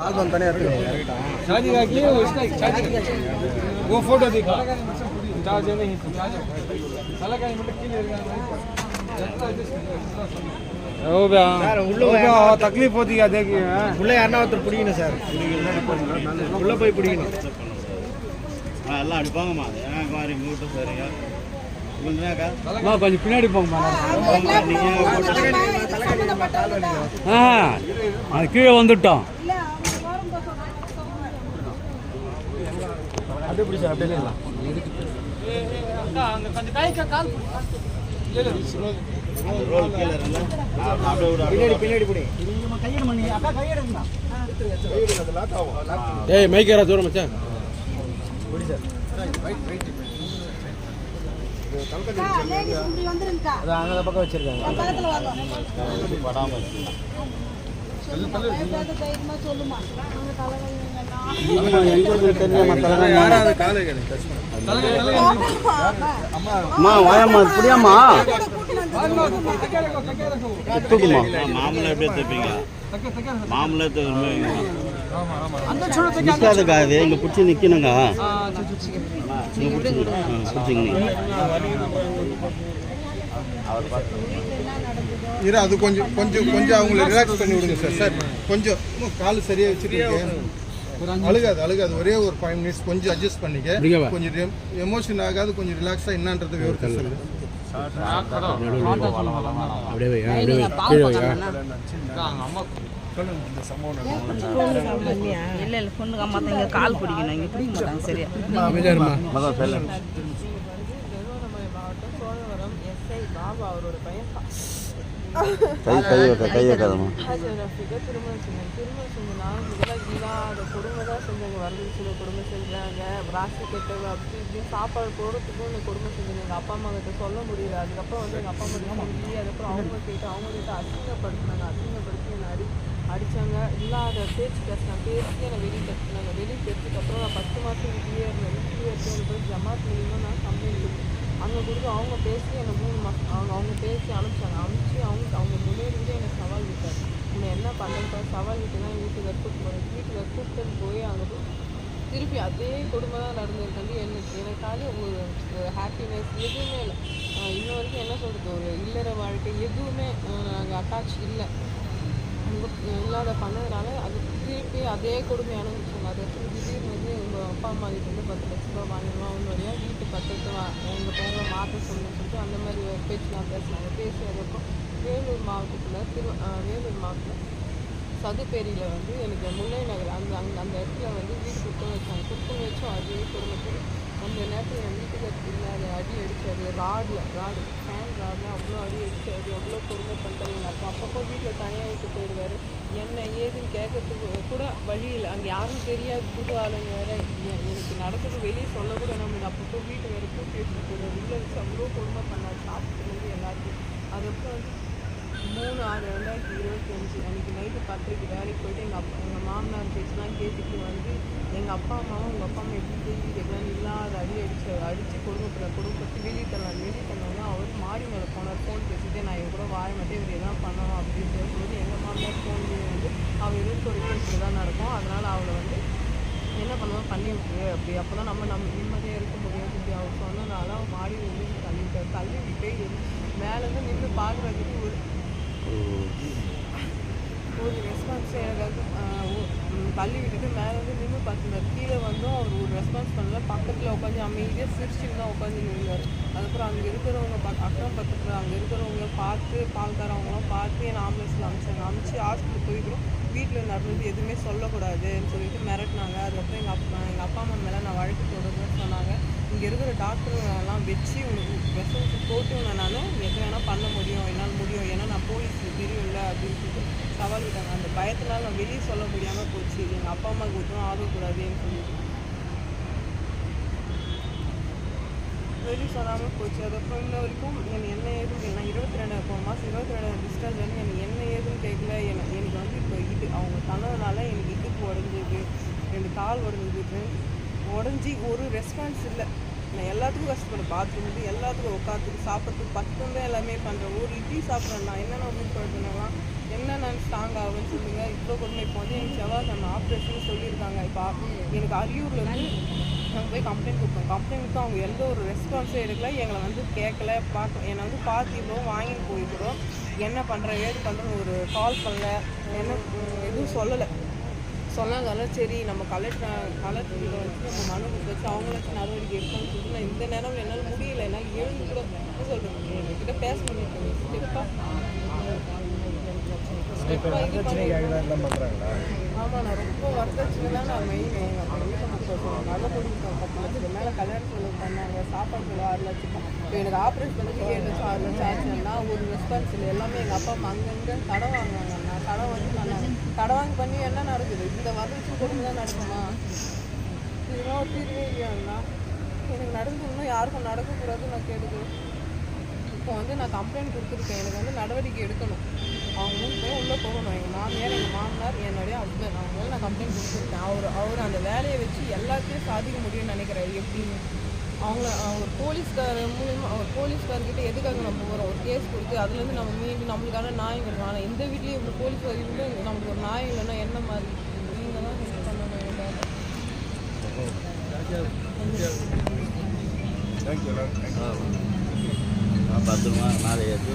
Album ತಾನೇ ಇರಲಿ ಶಾದಿ ಹಾಕಿ ಓ photo ದಿಕ್ಕ charge ಏನೇ ಹಿಂಗೆ உள்ள யாருன்னா ஒருத்தர் பிடிக்கணும் சார் உள்ள போய் பிடிக்கணும் எல்லாம் அடிப்பாங்கம்மா எனக்கு மாதிரி மூட்டும் சரியா கொஞ்சம் பின்னாடி போங்கம்மா அது கீழே வந்துட்டோம் அப்படியே பிடிச்சா அப்படியே பிடி. ஏய் மைக்கேரா தூரம் மச்சான். அது அந்த பக்கம் வச்சிருக்காங்க. அம்மா வாயம்மா புரியாமா தூக்குமா? மாமலை எப்படியே தைப்பீங்க மாமலை நிற்காதுக்கா இது இங்கே பிடிச்சி நிற்கணுங்க நீங்கள் பிடிச்சிங்க பிடிச்சிங்க நீங்கள் இரு அது கொஞ்சம் கொஞ்சம் கொஞ்சம் அவங்கள ரிலாக்ஸ் பண்ணி விடுங்க சார். சார் கொஞ்சம் கால் சரியாக வச்சுருக்கீங்க அழுகாது அழுகாது. ஒரே ஒரு ஃபைவ் மினிட்ஸ் கொஞ்சம் அட்ஜஸ்ட் பண்ணிக்க. கொஞ்சம் எமோஷன் ஆகாது கொஞ்சம் ரிலாக்ஸாக என்னன்றது விவரத்தை சொல்லு அப்படியே வை அப்படியே வை கீழே வை. இல்ல இல்ல பொண்ணுக்கு அம்மா தான் இங்க கால் பிடிக்கணும். இங்க பிடிக்க மாட்டாங்க சரியா? இருமா மதம் செல்ல கை கை வைக்க கை வைக்காதம்மா திருமணம் செஞ்சேன். திருமணம் செஞ்சனா இதெல்லாம் இல்லாத கொடுமை தான் செஞ்சாங்க வரதட்சணை கொடுமை செஞ்சாங்க. ராசி கெட்டது அப்படி இப்படி சாப்பாடு போடுறதுக்கும் எனக்கு கொடுமை செஞ்சாங்க எங்கள் அப்பா அம்மா கிட்ட சொல்ல முடியல. அதுக்கப்புறம் வந்து எங்கள் அப்பா அம்மா சொல்லி அதுக்கப்புறம் அவங்க கேட்டு அவங்க கிட்ட அசிங்கப்படுத்தினாங்க. அசிங்கப்படுத்தி என்னை அடி அடித்தாங்க இல்லாத பேச்சு பேசினாங்க. பேசி என்னை வெளியே தட்டினாங்க. வெளியே தெரிஞ்சதுக்கு அப்புறம் நான் பத்து மாதம் வீட்லேயே இருந்தேன். இருந்து போய் ஜமாத் மூலியமாக நான் கம்ப்ளைண்ட் கொடுத்தேன் அங்கே கொடுத்து அவங்க பேசி என்னை மூணு மாதம் அவங்க அவங்க பேசி அனுப்பிச்சாங்க. அனுப்பிச்சு அவங்க அவங்க முன்னேறிட்டு என்னை சவால் விட்டார் உன்னை என்ன பண்ணுறப்ப சவால் விட்டுனா வீட்டுக்கு கூப்பிட்டு போகிறேன் வீட்டுக்கு கூப்பிட்டு போய் அங்கே போய் திருப்பி அதே கொடுமை தான் நடந்திருக்காண்டி எனக்கு எனக்காக ஒரு ஹாப்பினஸ் எதுவுமே இல்லை. இன்ன வரைக்கும் என்ன சொல்கிறது ஒரு இல்லற வாழ்க்கை எதுவுமே நாங்கள் அட்டாச் இல்லை. இல்லாத பண்ணதுனால அது திருப்பி அதே கொடுமை அனுபவிச்சாங்க. அதை வச்சு திடீர்னு வந்து உங்கள் அப்பா அம்மா கிட்ட வந்து பத்து லட்ச ரூபா வாங்கணும் அவங்க வழியாக வீட்டு உங்கள் பேரை மாற்ற சொல்லணும்னு சொல்லிட்டு அந்த மாதிரி பேச்சுலாம் பேசினாங்க பேசி அதுக்கப்புறம் வேலூர் மாவட்டத்தில் திரு வேலூர் மாவட்டத்தில் சதுப்பேரியில் வந்து எனக்கு முல்லை நகர் அந்த அந்த அந்த இடத்துல வந்து வீடு குத்தம் வச்சாங்க. குத்தம் வச்சோம் அதே குடும்பத்தில் அந்த நேரத்தில் என் வீட்டுக்கு இல்லாத அடி அடிச்சாரு ராடில் ராடு ஃபேன் ராடில் அவ்வளோ அடி அடிச்சாரு எவ்வளோ கொடுமை பண்ணுறது எங்கள் அப்பா அப்பப்போ வீட்டில் தனியாக விட்டு போயிடுவார். என்ன கேட்கறதுக்கு கூட வழி இல்லை. அங்கே யாரும் தெரியாது. புது ஆளுங்க வேற. எனக்கு நடக்கிறது வெளியே சொல்ல கூட நம்ம அப்பப்போ வீட்டு வேறு கூட்டி வச்சுட்டு உள்ள வச்சு அவ்வளோ கொடுமை பண்ணார் சாப்பிட்டுலேருந்து எல்லாத்தையும். அதுக்கப்புறம் வந்து மூணு ஆறு ரெண்டாயிரத்தி இருபத்தி அஞ்சு அன்றைக்கி நைட்டு பத்தரைக்கு வேலைக்கு போயிட்டு எங்கள் அப்பா எங்கள் மாமனார் பேச்சுலாம் கேட்டுட்டு வந்து எங்கள் அப்பா அம்மாவும் உங்கள் அப்பா அம்மா எப்படி கேள்வி கேட்கலாம் இல்லாத அடி அடிச்சு அடித்து குடும்பத்தில் குடும்பத்தை வெளியே தரலாம் வெளியே அவர் மாடி மேலே போனார். ஃபோன் பேசிட்டு நான் இவன் கூட வாழ மாட்டேன் இவர் எதாவது பண்ணணும் அப்படின்னு சொல்லும்போது எங்கள் மாமனார் ஃபோன்லேயே வந்து அவள் ஒரு வரைக்கும் தான் நடக்கும். அதனால் அவளை வந்து என்ன பண்ணுவோம் பண்ணி விட்டுரு அப்படி அப்போ தான் நம்ம நம்ம நிம்மதியாக இருக்க முடியும் இப்படி அவர் சொன்னனால அவன் மாடி வந்து தள்ளி விட்டார் தள்ளி விட்டே மேலேருந்து நின்று பார்க்குறதுக்கு ஒரு ஒரு ரெஸ்பான்ஸ் எனக்கு தள்ளி விட்டுட்டு மேலேருந்து நின்று பார்த்துருந்தார் கீழே வந்தும் அவர் ஒரு ரெஸ்பான்ஸ் பண்ணல. பக்கத்தில் உட்காந்து அமைதியாக சிரிச்சுட்டு தான் உட்காந்து நின்றார். அதுக்கப்புறம் அங்கே இருக்கிறவங்க பக் அக்கம் பக்கத்தில் அங்கே இருக்கிறவங்க பார்த்து பால்காரவங்களாம் பார்த்து என் ஆம்புலன்ஸில் அமிச்சாங்க. அமிச்சு ஹாஸ்பிட்டல் போய்க்கிறோம் வீட்டில் நடந்தது எதுவுமே சொல்லக்கூடாதுன்னு சொல்லிட்டு மிரட்டினாங்க. அதுக்கப்புறம் எங்கள் அப்பா எங்கள் அப்பா அம்மா மேலே நான் வழக்கு தொடர்ந்து சொன்னாங்க. இங்கே இருக்கிற டாக்டருங்கெல்லாம் வச்சு உனக்கு விஷம் போட்டு நான் எது வேணால் பண்ண முடியும் என்னால் முடியும். ஏன்னா நான் போலீஸ் தெரியும்ல அப்படின்னு சொல்லிட்டு சவால் விட்டாங்க. அந்த பயத்தினால் நான் வெளியே சொல்ல முடியாமல் போச்சு. எங்கள் அப்பா அம்மாவுக்கு ஒன்றும் ஆகக்கூடாதுன்னு சொல்லிட்டு. வெளியே சொல்லாமல் போச்சு. அதுக்கப்புறம் இன்ன வரைக்கும் என்னை என்ன ஏதுன்னு நான் இருபத்தி ரெண்டு போன மாதம் இருபத்தி ரெண்டு டிஸ்சார்ஜ் ஆகி எனக்கு என்ன ஏதுன்னு கேட்கல எனக்கு எனக்கு வந்து இப்போ இது அவங்க தந்ததுனால எனக்கு இடுப்பு உடஞ்சிது ரெண்டு கால் உடஞ்சிது உடஞ்சி ஒரு ரெஸ்பான்ஸ் இல்லை. நான் எல்லாத்துக்கும் கஷ்டப்படுறேன் பாத்ரூம்லேருந்து எல்லாத்துக்கும் உட்காந்துக்கு சாப்பிட்றதுக்கு பக்கம் தான் எல்லாமே பண்ணுறேன் ஒரு இட்லி சாப்பிட்றேன் நான் என்னென்ன அப்படின்னு பழக்கினலாம் என்ன நான் ஸ்ட்ராங் ஆகும்னு சொல்லுங்கள் இவ்வளோ கொடுமை இப்போ வந்து எனக்கு செவ்வாய்க்கிழமை ஆப்ரேஷன் சொல்லியிருக்காங்க. இப்போ எனக்கு அரியூரில் வந்து நாங்கள் போய் கம்ப்ளைண்ட் கொடுத்தோம் கம்ப்ளைண்ட் கொடுத்தோம் அவங்க எந்த ஒரு ரெஸ்பான்ஸும் எடுக்கல. எங்களை வந்து கேட்கல பார்க்க என்னை வந்து பார்த்துக்கிறோம் வாங்கின்னு வாங்கிட்டு போயிருக்கிறோம் என்ன பண்ணுறேன் ஏது பண்ணுறோன்னு ஒரு கால் பண்ணல. என்ன எதுவும் சொல்லலை. சொன்னதால சரி நம்ம கலெக்டர் கலெக்டர் வச்சு நம்ம மனு கொடுத்து வச்சு அவங்கள நடவடிக்கை எடுக்கணும்னு சொல்லிட்டு நான் இந்த நேரம் என்னால் முடியல. என்னால் எழுந்து கூட என்ன சொல்கிறேன் எங்ககிட்ட பேச முடியும் ஆமாம் நான் ரொம்ப வரதட்சணை தான் நான் மெயின் எங்கள் வீட்டை மக்கள் நல்ல கொடுத்தோம் பத்து லட்சத்துக்கு மேலே கல்யாண செலவு பண்ணாங்க. சாப்பாடு செலவு ஆறு லட்சம். இப்போ எனக்கு ஆப்ரேஷன் பண்ணி ஏழு லட்சம் ஆறு லட்சம் ஆச்சுன்னா ஒரு ரெஸ்பான்ஸ் இல்லை. எல்லாமே எங்கள் அப்பா அம்மா அங்கங்கே கடன் வாங்குவாங்க. நான் கடன் வந்து நான் கடன் வாங்கி பண்ணி என்ன நடக்குது? இந்த வரதட்சணை கொடுத்து தான் நடக்குமா? இதெல்லாம் தீர்வே இல்லையாண்ணா. எனக்கு நடந்து இன்னும் யாருக்கும் நடக்கக்கூடாதுன்னு நான் கேட்டுக்கிறேன் இப்போ வந்து நான் கம்ப்ளைண்ட் கொடுத்துருக்கேன். எனக்கு வந்து நடவடிக்கை எடுக்கணும். அவங்க மூணு பேர் உள்ளே போகணும். எங்கள் மாமியார் எங்கள் மாமனார் என்னுடைய ஹஸ்பண்ட் அவங்க நான் கம்ப்ளைண்ட் கொடுத்துருக்கேன் அவர் அவர் அந்த வேலையை வச்சு எல்லாத்தையும் சாதிக்க முடியும்னு நினைக்கிறாரு எப்படி? அவங்கள அவங்க ஒரு போலீஸ்கார் மூலியமா அவர் போலீஸ்கார்கிட்ட எதுக்காக நம்ம போகிறோம் ஒரு கேஸ் கொடுத்து அதுலேருந்து நம்ம மீண்டும் நம்மளுக்கான நியாயம் கிடைக்கும். ஆனால் இந்த வீட்லேயும் இப்படி போலீஸ்கார் இருந்து நமக்கு ஒரு நியாயம் இல்லைன்னா என்ன மாதிரி? நீங்கள் தான் ஹெல்ப் பண்ணணும் எனக்காக பத்திரமா மேலே ஏற்றி